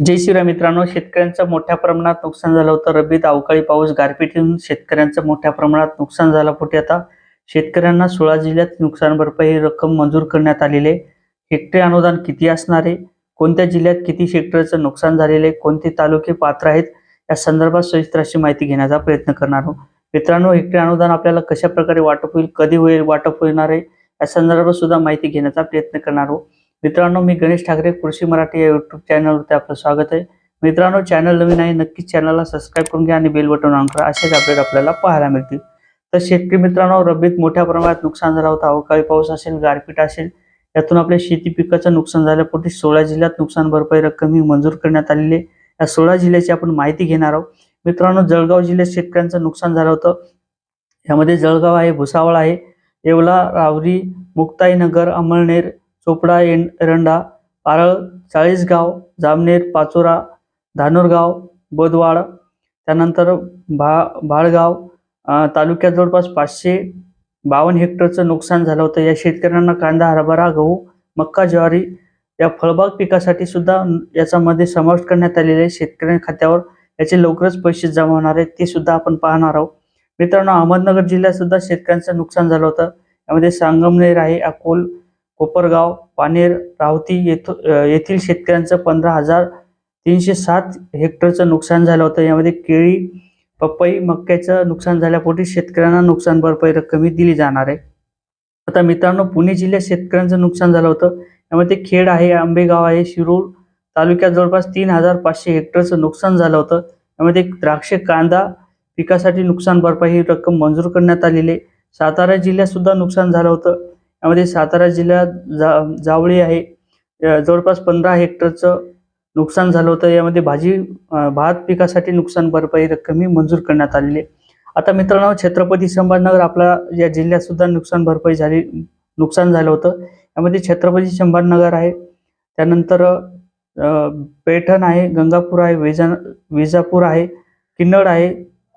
जय श्रीराम मित्रांनो शेतकऱ्यांचं मोठ्या प्रमाणात नुकसान झालं होतं. रब्बीत अवकाळी पाऊस गारपीटीतून शेतकऱ्यांचं मोठ्या प्रमाणात नुकसान झालं. पोटी आता शेतकऱ्यांना सोळा जिल्ह्यात नुकसान भरपाई रक्कम मंजूर करण्यात आलेली आहे. हेक्टरी अनुदान किती असणार आहे? कोणत्या जिल्ह्यात किती हेक्टरचं नुकसान झालेलं आहे? कोणते तालुके पात्र आहेत? या संदर्भात सविस्तर अशी माहिती घेण्याचा प्रयत्न करणार आहोत. मित्रांनो हेक्टरी अनुदान आपल्याला कशा प्रकारे वाटप होईल कधी होईल वाटप होणार आहे? या संदर्भात सुद्धा माहिती घेण्याचा प्रयत्न करणार आहोत. मित्रांनो मी गणेश ठाकरे कृषी मराठी या युट्यूब चॅनलवरती आपलं स्वागत आहे. मित्रांनो चॅनल नवीन आहे नक्कीच चॅनलला सबस्क्राईब करून घ्या आणि बेल बटन ऑन करा. असेच अपडेट आपल्याला पाहायला मिळतील. तर शेतकरी मित्रांनो रब्बीत मोठ्या प्रमाणात नुकसान झालं होतं. अवकाळी पाऊस असेल गारपीट असेल यातून आपल्या शेती पिकाचं नुकसान झाल्यापोटी सोळा जिल्ह्यात नुकसान भरपाई रक्कम ही मंजूर करण्यात आलेली आहे. या सोळा जिल्ह्याची आपण माहिती घेणार आहोत. मित्रांनो जळगाव जिल्ह्यात शेतकऱ्यांचं नुकसान झालं होतं. यामध्ये जळगाव आहे भुसावळ आहे येवला रावरी मुक्ताईनगर अमळनेर चोपडा एन एरंडा पारळ चाळीसगाव जामनेर पाचोरा धानोरगाव बोदवाड त्यानंतर भा भाळगाव तालुक्यात जवळपास पाचशे बावन्न हेक्टरचं नुकसान झालं होतं. या शेतकऱ्यांना कांदा हरभरा गहू मक्का ज्वारी या फळबाग पिकासाठी सुद्धा याच्यामध्ये समावेश करण्यात आलेले आहे. शेतकऱ्यांच्या खात्यावर याचे लवकरच पैसे जमा होणार आहेत ते सुद्धा आपण पाहणार आहोत. मित्रांनो अहमदनगर जिल्ह्यात सुद्धा शेतकऱ्यांचं नुकसान झालं होतं. यामध्ये सांगमनेर आहे अकोल कोपरगाव पानेर रावती येथ येथील शेतकऱ्यांचं पंधरा हजार तीनशे सात हेक्टरचं नुकसान झालं होतं. यामध्ये केळी पपई मक्याचं नुकसान झाल्यापोटी शेतकऱ्यांना नुकसान भरपाई रक्कम ही दिली जाणार आहे. आता मित्रांनो पुणे जिल्ह्यात शेतकऱ्यांचं नुकसान झालं होतं. यामध्ये खेड आहे आंबेगाव आहे शिरूर तालुक्यात जवळपास तीन हजार पाचशे हेक्टरचं नुकसान झालं होतं. यामध्ये द्राक्ष कांदा पिकासाठी नुकसान भरपाई ही रक्कम मंजूर करण्यात आलेली आहे. सातारा जिल्ह्यात सुद्धा नुकसान झालं होतं. यामध्ये सातारा जिल्ह्यात जा जावळी आहे. जवळपास पंधरा हेक्टरचं नुकसान झालं होतं. यामध्ये भाजी भात पिकासाठी नुकसान भरपाई रक्कम ही मंजूर करण्यात आलेली आहे. आता मित्रांनो छत्रपती संभाजीनगर आपला या जिल्ह्यात सुद्धा नुकसान भरपाई झाली नुकसान झालं होतं. यामध्ये छत्रपती संभाजीनगर आहे. त्यानंतर पैठण आहे गंगापूर आहे विजा विजापूर आहे किन्नड आहे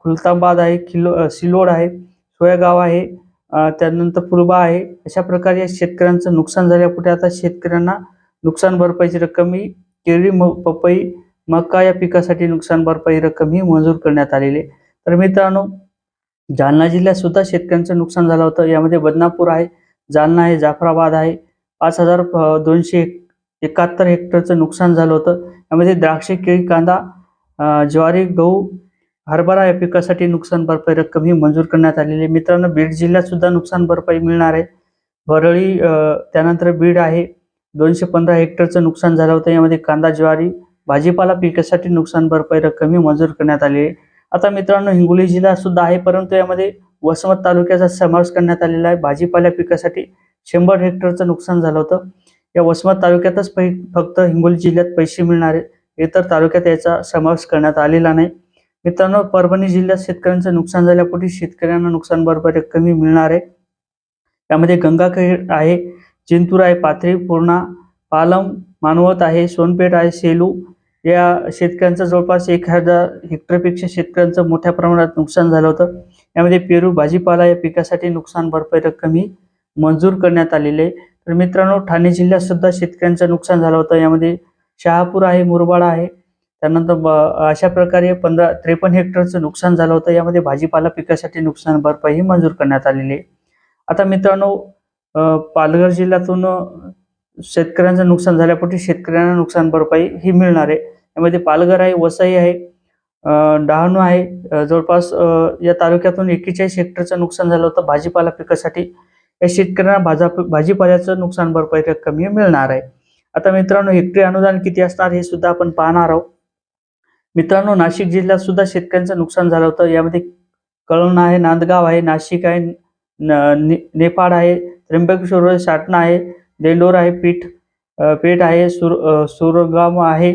खुलताबाद आहे किलो सिल्लोड आहे सोयागाव आहे त्यानंतर फुलबा आहे. अशा प्रकारे या शेतकऱ्यांचं नुकसान झाल्यापुढे आता शेतकऱ्यांना नुकसान भरपाईची रक्कम ही केळी म पपई मका या पिकासाठी नुकसान भरपाई रक्कम ही मंजूर करण्यात आलेली आहे. तर मित्रांनो जालना जिल्ह्यात सुद्धा शेतकऱ्यांचं नुकसान झालं होतं. यामध्ये बदनापूर आहे जालना आहे जाफराबाद आहे. पाच हजार दोनशे एकाहत्तर हेक्टरचं नुकसान झालं होतं. यामध्ये द्राक्षे केळी कांदा ज्वारी गहू हरभरा या पिकासाठी नुकसान भरपाई रक्कम ही मंजूर करण्यात आलेली आहे. मित्रांनो बीड जिल्ह्यात सुद्धा नुकसान भरपाई मिळणार आहे. वरळी त्यानंतर बीड आहे. दोनशे पंधरा हेक्टरचं नुकसान झालं होतं. यामध्ये कांदा ज्वारी भाजीपाला पिकासाठी नुकसान भरपाई रक्कम ही मंजूर करण्यात आली आहे. आता मित्रांनो हिंगोली जिल्हा सुद्धा आहे परंतु यामध्ये वसमत तालुक्याचा समावेश करण्यात आलेला आहे. भाजीपाला पिकासाठी शंभर हेक्टरचं नुकसान झालं होतं. या वसमत तालुक्यातच पै फक्त हिंगोली जिल्ह्यात पैसे मिळणार आहे. इतर तालुक्यात याचा समावेश करण्यात आलेला नाही. मित्रांनो परभणी जिल्ह्यात शेतकऱ्यांचं नुकसान झाल्यापोटी शेतकऱ्यांना नुकसान भरपाई रक्कमही मिळणार आहे. त्यामध्ये गंगाखेड आहे जिंतूर आहे पाथरी पूर्णा पालम मानवत आहे सोनपेठ आहे सेलू. या शेतकऱ्यांचं जवळपास एक हजार हेक्टरपेक्षा शेतकऱ्यांचं मोठ्या प्रमाणात नुकसान झालं होतं. यामध्ये पेरू भाजीपाला या पिकासाठी नुकसान भरपाई रक्कम ही मंजूर करण्यात आलेली आहे. तर मित्रांनो ठाणे जिल्ह्यात सुद्धा शेतकऱ्यांचं नुकसान झालं होतं. यामध्ये शहापूर आहे मुरबाड आहे त्यानंतर ब- अशा प्रकारे पंधरा त्रेपन्न हेक्टरचं नुकसान झालं होतं. यामध्ये भाजीपाला पिकासाठी नुकसान भरपाई ही मंजूर करण्यात आलेली आहे. आता मित्रांनो पालघर जिल्ह्यातून शेतकऱ्यांचं नुकसान झाल्यापोटी शेतकऱ्यांना नुकसान भरपाई ही मिळणार आहे. यामध्ये पालघर आहे वसई आहे डहाणू आहे. जवळपास या तालुक्यातून एकेचाळीस हेक्टरचं नुकसान झालं होतं भाजीपाला पिकासाठी. या शेतकऱ्यांना भाजा भाजीपाल्याचं नुकसान भरपाई रक्कम ही मिळणार आहे. आता मित्रांनो हेक्टरी अनुदान किती असणार हे सुद्धा आपण पाहणार आहोत. मित्रांनो नाशिक जिल्ह्यात सुद्धा शेतकऱ्यांचं नुकसान झालं होतं. यामध्ये कळवण आहे नांदगाव आहे नाशिक आहे न- ने- नेपाड आहे त्र्यंबकेश्वर आहे, साटणा आहे देंडोर आहे पीठ पेठ आहे सुर सुरगाव सुरगाम आहे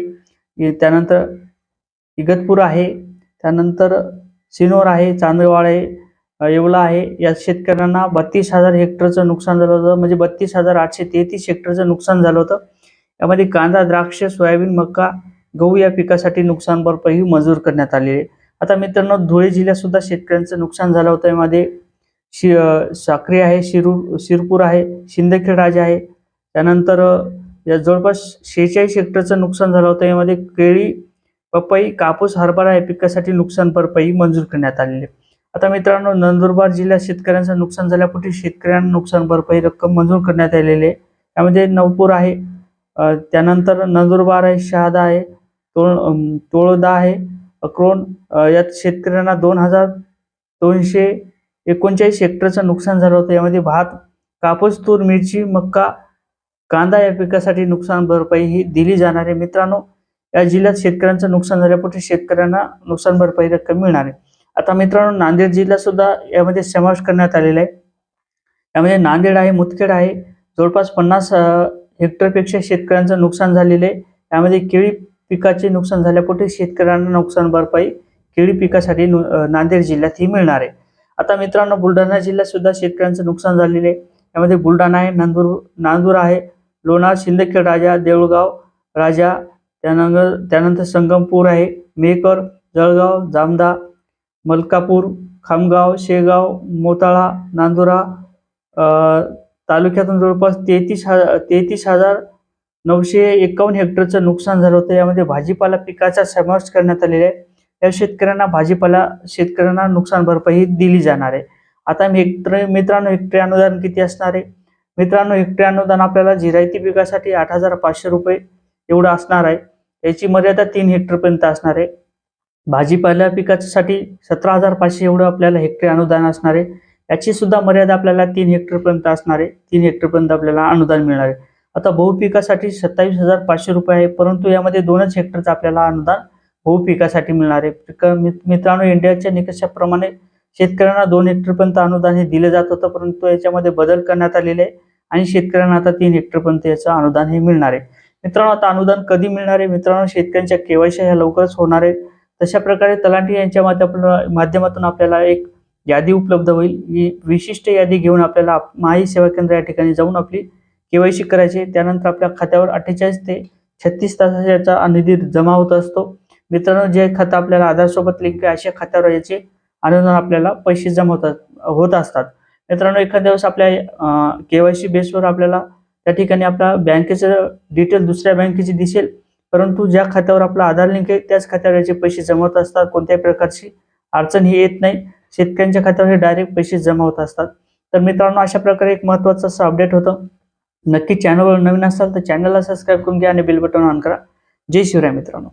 त्यानंतर इगतपूर आहे त्यानंतर सिनोर आहे चांदवाड आहे येवला आहे. या शेतकऱ्यांना बत्तीस हजार हेक्टरचं नुकसान झालं होतं. म्हणजे बत्तीस हजार आठशे तेहतीस हेक्टरचं नुकसान झालं होतं. यामध्ये कांदा द्राक्ष सोयाबीन मका गहू या पिकासाठी नुकसान भरपाई मंजूर करण्यात आलेली आहे. आता मित्रांनो धुळे जिल्ह्यात सुद्धा शेतकऱ्यांचं नुकसान झालं होतं. यामध्ये शि साक्री आहे शिरूर शिरपूर आहे शिंदखेड राजा आहे. त्यानंतर या जवळपास शेहेचाळीस हेक्टरचं नुकसान झालं होतं. यामध्ये केळी पपई कापूस हरभरा या पिकासाठी नुकसान भरपाई मंजूर करण्यात आलेली आहे. आता मित्रांनो नंदुरबार जिल्ह्यात शेतकऱ्यांचं नुकसान झाल्यापोटी शेतकऱ्यांना नुकसान भरपाई रक्कम मंजूर करण्यात आलेली आहे. त्यामध्ये नवपूर आहे त्यानंतर नंदुरबार आहे शहादा आहे तोळ तोळदा आहे अक्रोण यात शेतकऱ्यांना दोन हजार दोनशे एकोणचाळीस हेक्टरचं नुकसान झालं होतं. यामध्ये भात कापूस तूर मिरची मक्का कांदा या पिकासाठी नुकसान भरपाई ही दिली जाणार आहे. मित्रांनो या जिल्ह्यात शेतकऱ्यांचं नुकसान झाल्यापुढे शेतकऱ्यांना नुकसान भरपाई रक्कम मिळणार आहे. आता मित्रांनो नांदेड जिल्हा सुद्धा यामध्ये समावेश करण्यात आलेला आहे. यामध्ये नांदेड आहे मुदखेड आहे जवळपास पन्नास हेक्टरपेक्षा शेतकऱ्यांचं नुकसान झालेलं आहे. यामध्ये केळी पिकाचे नुकसान झाल्यापोटी शेतकऱ्यांना नुकसान भरपाई केळी पिकासाठी नु- नांदेड जिल्ह्यात ही मिळणार आहे. आता मित्रांनो बुलढाणा जिल्ह्यात सुद्धा शेतकऱ्यांचं नुकसान झालेलं आहे. यामध्ये बुलढाणा आहे नांदूर नांदूर आहे लोणार शिंदखेड राजा देऊळगाव राजा त्यानंतर त्यानंतर संगमपूर आहे मेकर जळगाव जामदा मलकापूर खामगाव शेगाव मोताळा नांदुरा तालुक्यातून जवळपास तेहतीस हजार तेहतीस हजार नऊशे एकावन्न हेक्टरचं नुकसान झालं होतं. यामध्ये भाजीपाला पिकाचा समावेश करण्यात आलेला आहे. या शेतकऱ्यांना भाजीपाला शेतकऱ्यांना नुकसान भरपाई दिली जाणार आहे. आता हेक्टर मित्रांनो हेक्टरी अनुदान किती असणार आहे? मित्रांनो हेक्टरी अनुदान आपल्याला जिरायती पिकासाठी आठ हजार पाचशे रुपये एवढं असणार आहे. याची मर्यादा तीन हेक्टरपर्यंत असणार आहे. भाजीपाला पिकासाठी सतरा हजार पाचशे एवढं आपल्याला हेक्टरी अनुदान असणार आहे. याची सुद्धा मर्यादा आपल्याला तीन हेक्टरपर्यंत असणार आहे. तीन हेक्टरपर्यंत आपल्याला अनुदान मिळणार आहे. आता बहुपिकासाठी सत्तावीस हजार पाचशे रुपये आहे परंतु यामध्ये दोनच हेक्टरचं आपल्याला अनुदान बहुपिकासाठी मिळणार आहे. मित्रांनो इंडियाच्या निकषाप्रमाणे शेतकऱ्यांना दोन हेक्टरपर्यंत अनुदान हे दिलं जात होतं परंतु याच्यामध्ये बदल करण्यात आलेले आहे आणि शेतकऱ्यांना आता तीन हेक्टरपर्यंत याचं अनुदान हे मिळणार आहे. मित्रांनो आता अनुदान कधी मिळणार आहे? मित्रांनो शेतकऱ्यांच्या केवायसी ह्या लवकरच होणार आहे. तशा प्रकारे तलाठी यांच्या माध्यमातून आपल्याला एक यादी उपलब्ध होईल. ही विशिष्ट यादी घेऊन आपल्याला माही सेवा केंद्र या ठिकाणी जाऊन आपली केवायसी करायची आहे. त्यानंतर आपल्या खात्यावर अठ्ठेचाळीस ते छत्तीस तासाचा निधी जमा होत असतो. मित्रांनो जे खातं आपल्याला आधारसोबत लिंक आहे अशा खात्यावर याचे अनुदान आपल्याला पैसे जमा होतात होत असतात. मित्रांनो एखाद्या वेळेस आपल्या केवायसी बेसवर आपल्याला त्या ठिकाणी आपल्या बँकेचं डिटेल दुसऱ्या बँकेची दिसेल. परंतु ज्या खात्यावर आपला आधार लिंक आहे त्याच खात्यावर याचे पैसे जमा होत असतात. कोणत्याही प्रकारची अडचण ही येत नाही. शेतकऱ्यांच्या खात्यावर हे डायरेक्ट पैसे जमा होत असतात. तर मित्रांनो अशा प्रकारे एक महत्त्वाचं असं अपडेट होतं. नक्की चॅनलवर नवीन असाल तर चॅनलला सबस्क्राईब करून घ्या आणि बेल बटन ऑन करा. जय शिवराय मित्रांनो.